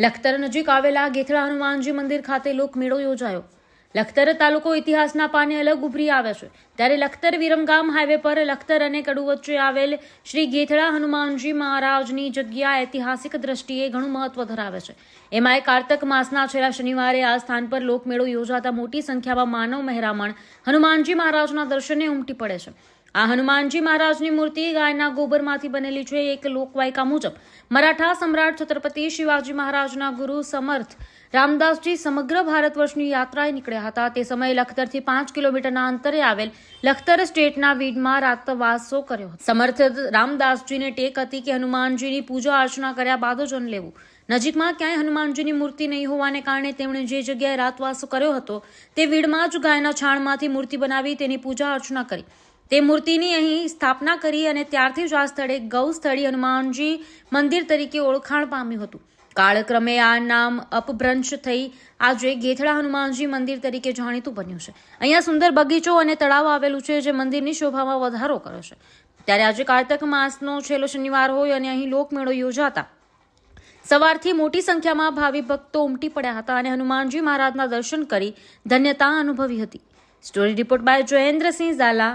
લખતર નજીક આવેલા ગેથળા હનુમાનજી મંદિર ખાતે લોકમેળો યોજાયો. લખતર તાલુકો ઇતિહાસના પાને અલગ ઉભરી આવે છે. ત્યારે લખતર વિરમગામ હાઈવે પર લખતર અને કડુ વચ્ચે આવેલ શ્રી ગેથળા હનુમાનજી મહારાજની જગ્યા ઐતિહાસિક દ્રષ્ટિએ ઘણું મહત્વ ધરાવે છે. એમાંય કારતક માસના છેલ્લા શનિવારે આ સ્થાન પર લોકમેળો યોજાતા મોટી સંખ્યામાં માનવ મહેરામણ હનુમાનજી મહારાજના દર્શને ઉમટી પડે છે. આ હનુમાનજી મહારાજની મૂર્તિ ગાયના ગોબરમાંથી બનેલી છે. એક લોકવાયકા મુજબ મરાઠા સમ્રાટ છત્રપતિ શિવાજી મહારાજના ગુરુ સમર્થ રામદાસજી સમગ્ર ભારત વર્ષની યાત્રાએ નીકળ્યા હતા. તે સમયે લખતરથી પાંચ કિલોમીટરના અંતરે આવેલ લખતર સ્ટેટના વીડમાં રાતવાસો કર્યો સમર્થ રામદાસજીને ટેક હતી કે હનુમાનજીની પૂજા અર્ચના કર્યા બાદ જ લેવું. નજીકમાં ક્યાંય હનુમાનજીની મૂર્તિ નહીં હોવાને કારણે તેમણે જે જગ્યાએ રાતવાસો કર્યો હતો તે વીડમાં જ ગાયના છાણમાંથી મૂર્તિ બનાવી તેની પૂજા અર્ચના કરી. તે મૂર્તિની અહીં સ્થાપના કરી અને ત્યારથી જ આ સ્થળે ગૌ સ્થળી હનુમાનજી મંદિર તરીકે ઓળખાણ પામ્યું હતું. કાળક્રમે આ નામ અપભ્રંશ થઈ આજે ગેથળા હનુમાનજી મંદિર તરીકે જાણીતું બન્યું છે. અહીંયા સુંદર બગીચો અને તળાવ આવેલું છે જે મંદિરની શોભામાં વધારો કરે છે. ત્યારે આજે કારતક માસનો છેલ્લો શનિવાર હોય અને અહીં લોકમેળો યોજાતા સવારથી મોટી સંખ્યામાં ભાવિ ભક્તો ઉમટી પડ્યા હતા અને હનુમાનજી મહારાજના દર્શન કરી ધન્યતા અનુભવી હતી. Story report by Jayendrasinh Zala.